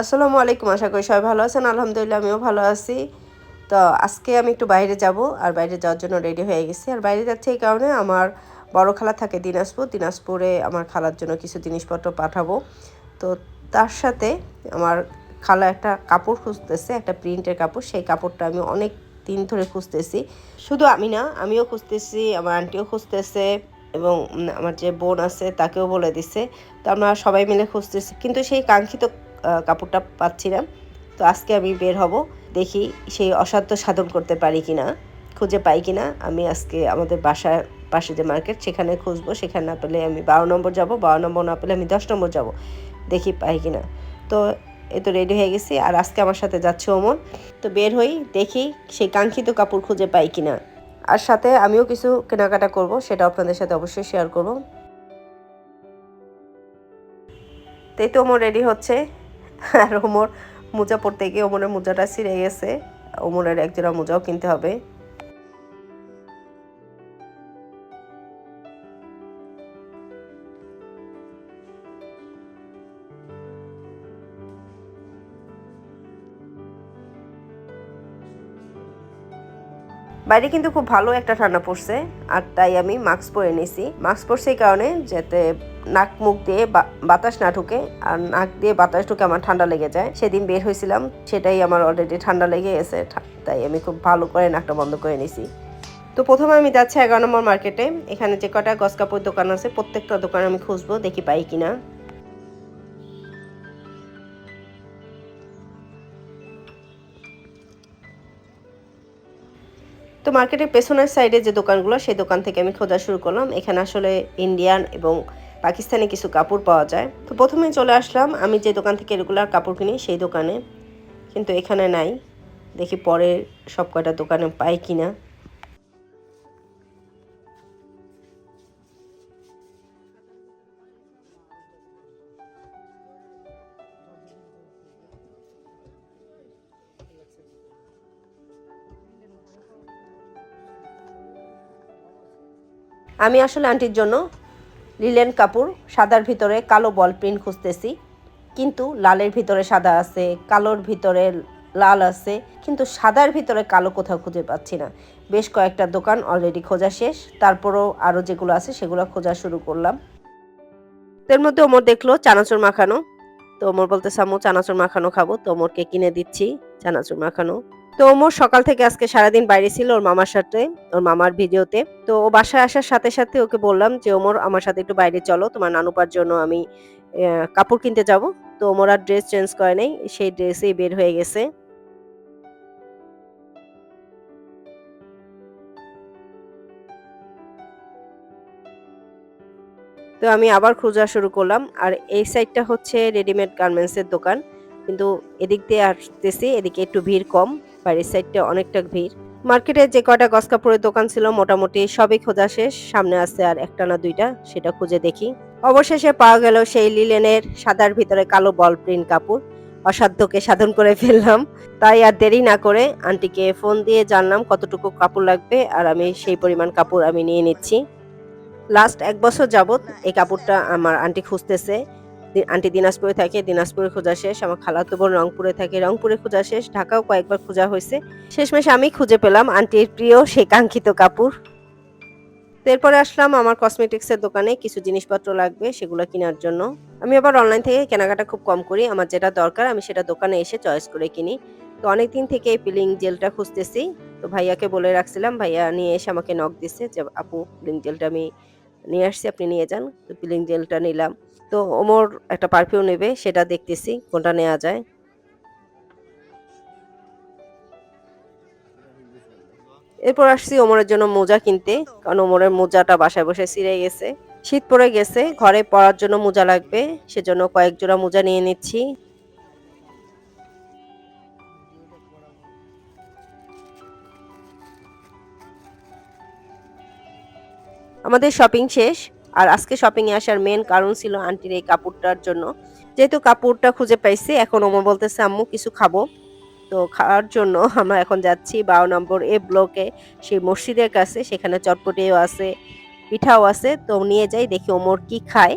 আসসালামু আলাইকুম, আশা করি সবাই ভালো আছেন। আলহামদুলিল্লাহ, আমিও ভালো আছি। তো আজকে আমি একটু বাইরে যাব আর বাইরে যাওয়ার জন্য রেডি হয়ে গেছি। আর বাইরে যাচ্ছে এই কারণে আমার বড় খালা থাকে দিনাজপুর। দিনাজপুরে আমার খালার জন্য কিছু জিনিসপত্র পাঠাবো। তো তার সাথে আমার খালা একটা কাপড় খুঁজতেছে, একটা প্রিন্টের কাপড়। সেই কাপড়টা আমি অনেক দিন ধরে খুঁজতেছি। শুধু আমি না, আমিও খুঁজতেছি, আমার আন্টিও খুঁজতেছে এবং আমার যে বোন আছে তাকেও বলে দিছে। তো আমরা সবাই মিলে খুঁজতেছি। কিন্তু সেই কাঙ্ক্ষিত কাপড়টা পাচ্ছি না। তো আজকে আমি বের হব, দেখি সেই অসাধ্য সাধন করতে পারি কি না খুঁজে পাই কিনা। আমি আজকে আমাদের বাসার পাশে যে মার্কেট, সেখানে খুঁজবো। সেখানে না পেলে আমি বারো নম্বর যাব, বারো নম্বর না পেলে আমি দশ নম্বর যাব, দেখি পাই কি না তো এ তো রেডি হয়ে গেছি, আর আজকে আমার সাথে যাচ্ছে ওমর। তো বের হই, দেখি সেই কাঙ্ক্ষিত কাপড় খুঁজে পাই কি না আর সাথে আমিও কিছু কেনাকাটা করব, সেটা আপনাদের সাথে অবশ্যই শেয়ার করব। তাই তো ওমর রেডি হচ্ছে। আর ওমর মোজা পরতে গিয়ে ওমরের মোজাটা ছিঁড়ে গেছে। ওমরের একজোড়া মোজাও কিনতে হবে। বাইরে কিন্তু খুব ভালো একটা ঠান্ডা পড়ছে, আর তাই আমি মাস্ক পরে নিছি। মাস্ক পরছে এই কারণে যাতে নাক মুখ দিয়ে বাতাস না ঢুকে আর নাক দিয়ে বাতাস ঢুকে আমার ঠান্ডা লেগে যায়। সেদিন বের হয়েছিলাম, সেটাই আমার অলরেডি ঠান্ডা লেগে গেছে তাই আমি খুব ভালো করে নাকটা বন্ধ করে নিছি। তো প্রথমে আমি যাচ্ছি এগারো নম্বর মার্কেটে এখানে যে কটা গস কাপড় দোকান আছে, প্রত্যেকটা দোকান আমি খুঁজবো, দেখি পাই কিনা। তো মার্কেটের পেছনের সাইডে যে দোকানগুলো, সেই দোকান থেকে আমি খোঁজা শুরু করলাম। এখানে আসলে ইন্ডিয়ান এবং পাকিস্তানি কিছু কাপড় পাওয়া যায়। তো প্রথমে চলে আসলাম, আমি যে দোকান থেকে রেগুলার কাপড় কিনি সেই দোকানে। কিন্তু এখানে নাই, দেখি পরে সব কয়টা দোকানে পাই কিনা। আমি আসলে আন্টির জন্য লিলেন কাপুর, সাদার ভিতরে কালো বল প্রিন্ট খুঁজতেছি। কিন্তু লালের ভিতরে সাদা আছে, কালোর ভিতরে লাল আছে, কিন্তু সাদার ভিতরে কালো কোথাও খুঁজে পাচ্ছি না। বেশ কয়েকটা দোকান অলরেডি খোঁজা শেষ, তারপরও আরও যেগুলো আছে সেগুলো খোঁজা শুরু করলাম। এর মধ্যে ওমর দেখল, চানাচুর মাখানো। তো ওমর বলতে সামু চানাচুর মাখানো খাব, তো ওমরকে কিনে দিচ্ছি, চানাচুর মাখানো। তো ওমর সকাল থেকে আজকে সারাদিন বাইরে ছিল ওর মামার সাথে, ওর মামার ভিডিওতে। তো ও বাসায় আসার সাথে সাথে ওকে বললাম যে, ওমর, আমার সাথে একটু বাইরে চলো, তোমার নানুপার জন্য আমি কাপড় কিনতে যাব। তো ওমর আর ড্রেস চেঞ্জ করে নেই, সেই ড্রেসেই বের হয়ে গেছে। তো আমি আবার খোঁজা শুরু করলাম, আর এই সাইডটা হচ্ছে রেডিমেড গার্মেন্টসের দোকান। কিন্তু এদিক দিয়ে আসতেছি, এদিকে একটু ভিড় কম। বাইরের সাইডটা অনেকটা ভিড়। মার্কেটে যে কয়টা গস কাপড়ের দোকান ছিল, মোটামুটি সবই খোঁজা শেষ। সামনে আছে আর একটা না দুইটা, সেটা খুঁজে দেখি। অবশেষে পাওয়া গেল সেই লিলেনের সাদার ভিতরে কালো বল প্রিন্ট কাপড়। অসাধ্যকে সাধন করে ফেললাম। তাই আর দেরি না করে আন্টিকে ফোন দিয়ে জানলাম কতটুকু কাপড় লাগবে আর আমি সেই পরিমাণ কাপড় আমি নিয়ে নিচ্ছি। লাস্ট এক বছর যাবত এই কাপড়টা আমার আন্টি খুঁজতেছে। আন্টি দিনাজপুরে থাকে, দিনাজপুরে খোঁজা শেষ, আমার খালাতো বোন রংপুরে থাকে। রংপুরে খোঁজা শেষ, ঢাকাও কয়েকবার খোঁজা হয়েছে। শেষমেশ আমি খুঁজে পেলাম আন্টির প্রিয় সেই কাঙ্ক্ষিত কাপড়। এরপরে আসলাম আমার কসমেটিক্সের দোকানে, কিছু জিনিসপত্র লাগবে সেগুলো কেনার জন্য। আমি আবার অনলাইন থেকে কেনাকাটা খুব কম করি, আমার যেটা দরকার আমি সেটা দোকানে এসে চয়েস করে কিনি। তো অনেক দিন থেকে এই পিলিং জেলটা খুঁজতেছি, তো ভাইয়াকে বলে রাখছিলাম, ভাইয়া নিয়ে এসে আমাকে নক দিচ্ছে যে, আপু পিলিং জেলটা আমি নিয়ে আসছি, আপনি নিয়ে যান। তো পিলিং জেলটা নিলাম। তো ওমর একটা পারফিউম নেবে, সেটা দেখতেছি, কোনটা নেওয়া যায়। এরপর আসছি ওমরের জন্য মোজা কিনতে, কারণ ওমরের মোজাটা বাসায় বসে ছিঁড়ে গেছে। শীত পড়ে গেছে, ঘরে পরার জন্য মোজা লাগবে, সেজন্য কয়েক জোড়া মোজা নিয়ে নিচ্ছি। আমাদের শপিং শেষ। আর আজকে শপিং এ আসার মেন কারণ ছিল আন্টির এই কাপড়টার জন্য। যেহেতু কাপড়টা খুঁজে পাইছি, এখন ওমর বলতেছে, আম্মু, কিছু খাব? তো খাওয়ার জন্য আমরা এখন যাচ্ছি বারো নম্বর এ ব্লকে সেই মসজিদের কাছে। সেখানে চটপটিও আছে, পিঠাও আছে। তো নিয়ে যাই, দেখি ওমর কি খায়।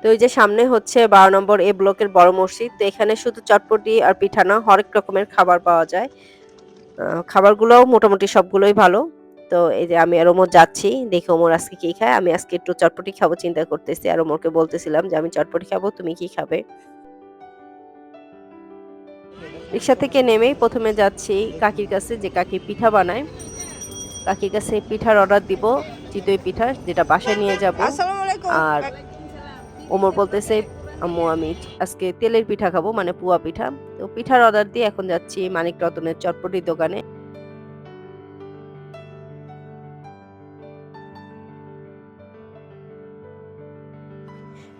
তো এই যে সামনে হচ্ছে বারো নম্বর এ ব্লকের বড় মসজিদ। তো এখানে শুধু চটপটি আর পিঠা না, হরেক রকমের খাবার পাওয়া যায়। খাবারগুলোও মোটামুটি সবগুলোই ভালো। তো এই যে আমি আর ওমর যাচ্ছি দেখি ওমর আজকে কি খায়। আমি আজকে একটু চটপটি খাব চিন্তা করতেছি। আর ওমরকে বলতেছিলাম যে আমি চটপটি খাব তুমি কি খাবে? রিক্সা থেকে নেমেই প্রথমে যাচ্ছি কাকির কাছে যে কাকি পিঠা বানায়। কাকির কাছে পিঠার অর্ডার দিব চিতই পিঠা যেটা বাসায় নিয়ে যাব। আর ওমর বলতেছে আম্মু আমি আজকে তেলের পিঠা খাব মানে পুয়া পিঠা। তো পিঠার অর্ডার দিয়ে এখন যাচ্ছি মানিক রতনের চটপটির দোকানে।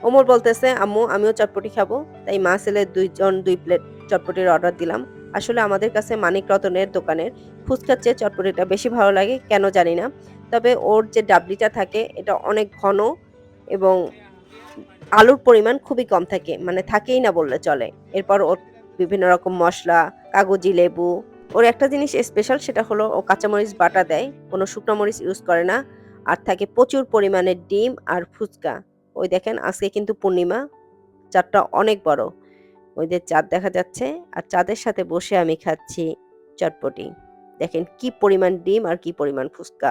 ওমর বলতেছে, আম্মু, আমিও চটপটি খাব। তাই মা ছেলে দুইজন, দুই প্লেট চটপটির অর্ডার দিলাম। আসলে আমাদের কাছে মানিক রতনের দোকানের ফুচকার চেয়ে চটপটিটা বেশি ভালো লাগে, কেন জানি না। তবে ওর যে ডাবলিটা থাকে, এটা অনেক ঘন এবং আলুর পরিমাণ খুবই কম থাকে মানে থাকেই না বললে চলে। এরপর ওর বিভিন্ন রকম মশলা, কাগজি, লেবু। ওর একটা জিনিস স্পেশাল সেটা হলো ও কাঁচামরিচ বাটা দেয়। কোনো শুকনো মরিচ ইউজ করে না। আর থাকে প্রচুর পরিমাণে ডিম আর ফুচকা। ওই দেখেন, আজকে কিন্তু পূর্ণিমা, চাঁদটা অনেক বড়। ওই যে চাঁদ দেখা যাচ্ছে, আর চাঁদের সাথে বসে আমি খাচ্ছি চটপটি। দেখেন কি পরিমাণ ডিম আর কি পরিমাণ ফুচকা।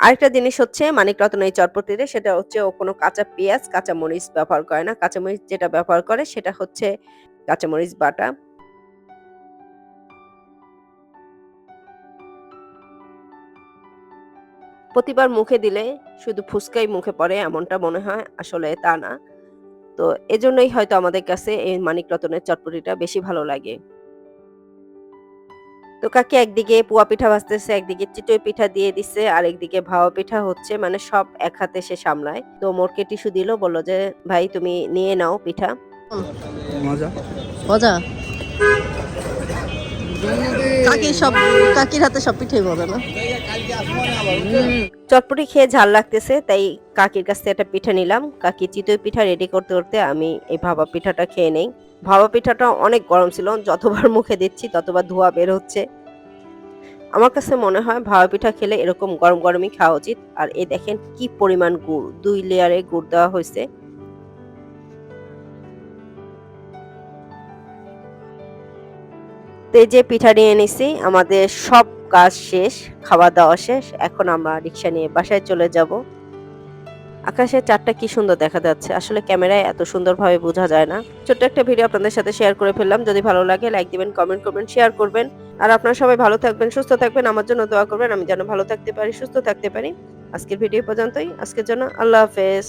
আরেকটা জিনিস হচ্ছে মানিক রতন এই চটপটিতে, সেটা হচ্ছে ও কোনো কাঁচা পেঁয়াজ কাঁচা মরিচ ব্যবহার করে না। কাঁচা মরিচ যেটা ব্যবহার করে, সেটা হচ্ছে কাঁচা মরিচ বাটা। প্রতিবার মুখে দিলে শুধু ফুচকাই মুখে পড়ে এমনটা মনে হয় আসলে তা না। তো এজন্যই হয়তো আমাদের কাছে এই মানিক রতনের চটপটিটা বেশি ভালো লাগে। তো কাকে একদিকে পুয়া পিঠা ভাজতেছে একদিকে চিতই পিঠা দিয়ে দিচ্ছে আর একদিকে ভাওয়া পিঠা হচ্ছে মানে সব এক হাতে সে সামলায়। তো মোরকে টিস্যু দিল বলল যে ভাই তুমি নিয়ে নাও পিঠা। মজা? মজা? সব কাকির হাতে সব পিঠে মজা না। চটপটি খেয়ে ঝাল লাগতেছে, তাই কাকির কাছ থেকে একটা পিঠা নিলাম। কাকি চিতই পিঠা রেডি করতে করতে আমি এই ভাবা পিঠাটা খেয়ে নেই। ভাবা পিঠাটা অনেক গরম ছিল, যতবার মুখে দিচ্ছি ততবার ধোয়া বের হচ্ছে। আমার কাছে মনে হয় ভাবা পিঠা খেলে এরকম গরম গরমই খাওয়া উচিত। আর এ দেখেন কি পরিমাণ গুড়, দুই লেয়ারে গুড় দেওয়া হয়েছে। তো এই যে পিঠা নিয়ে নিছি আমাদের সব কাজ শেষ, খাওয়া দাওয়া শেষ, এখন আমরা রিক্সা নিয়ে বাসায় চলে যাব। আকাশের চারটা কি সুন্দর দেখা যাচ্ছে, আসলে ক্যামেরায় এত সুন্দরভাবে বোঝা যায় না। ছোট্ট একটা ভিডিও আপনাদের সাথে শেয়ার করে ফেললাম, যদি ভালো লাগে লাইক দিবেন কমেন্ট করবেন শেয়ার করবেন। আর আপনারা সবাই ভালো থাকবেন, সুস্থ থাকবেন, আমার জন্য দোয়া করবেন, আমি যেন ভালো থাকতে পারি, সুস্থ থাকতে পারি। আজকের ভিডিও পর্যন্তই, আজকের জন্য আল্লাহ হাফেজ।